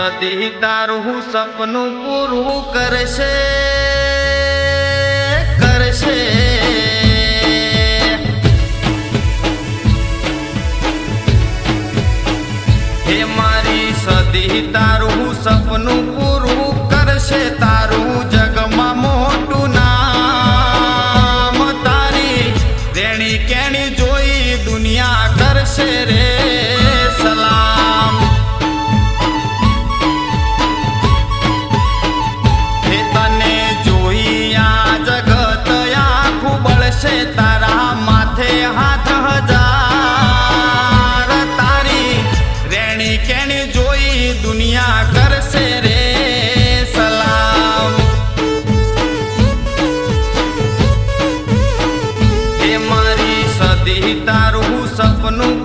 સદી તારું સપનું પૂરું કરશે કરશે. સદી તારું સપનું પૂરું કરશે, તારું જગમાં મોટું નામ તારી રેણી કેણી જોઈ દુનિયા કરશે રે. કેણી જોઈ દુનિયા કરશે રે સલામ. એ મારી સદી તારું સપનું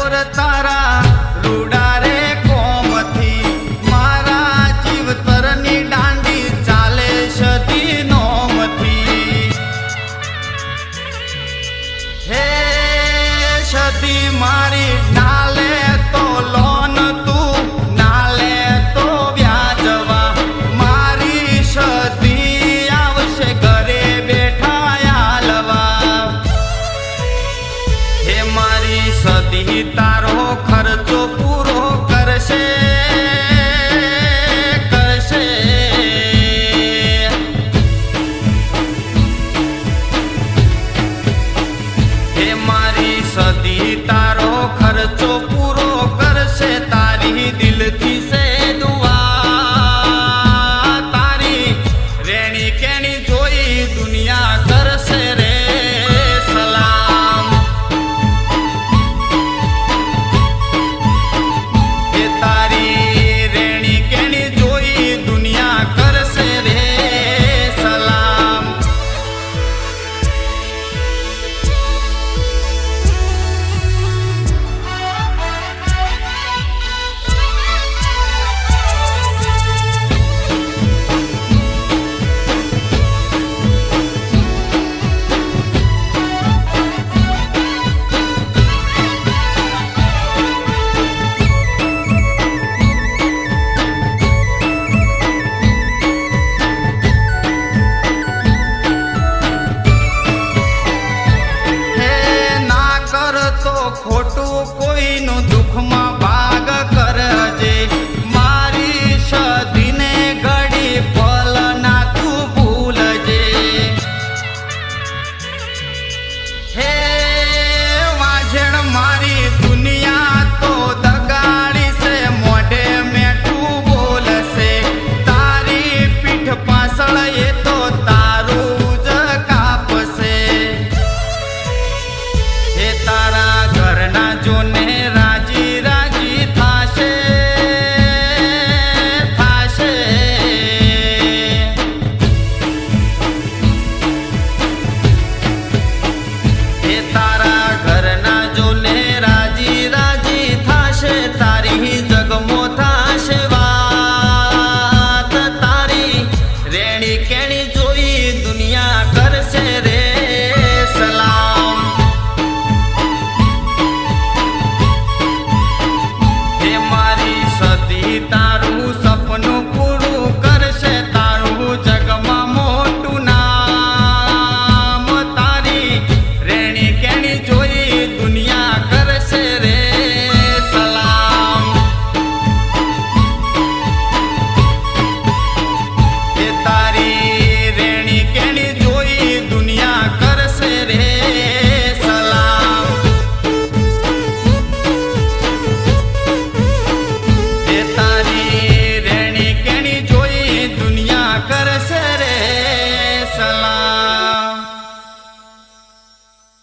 ওর তারা સદી તારો ખર્ચો પૂરો કરશે કરશે. હે મારી સદી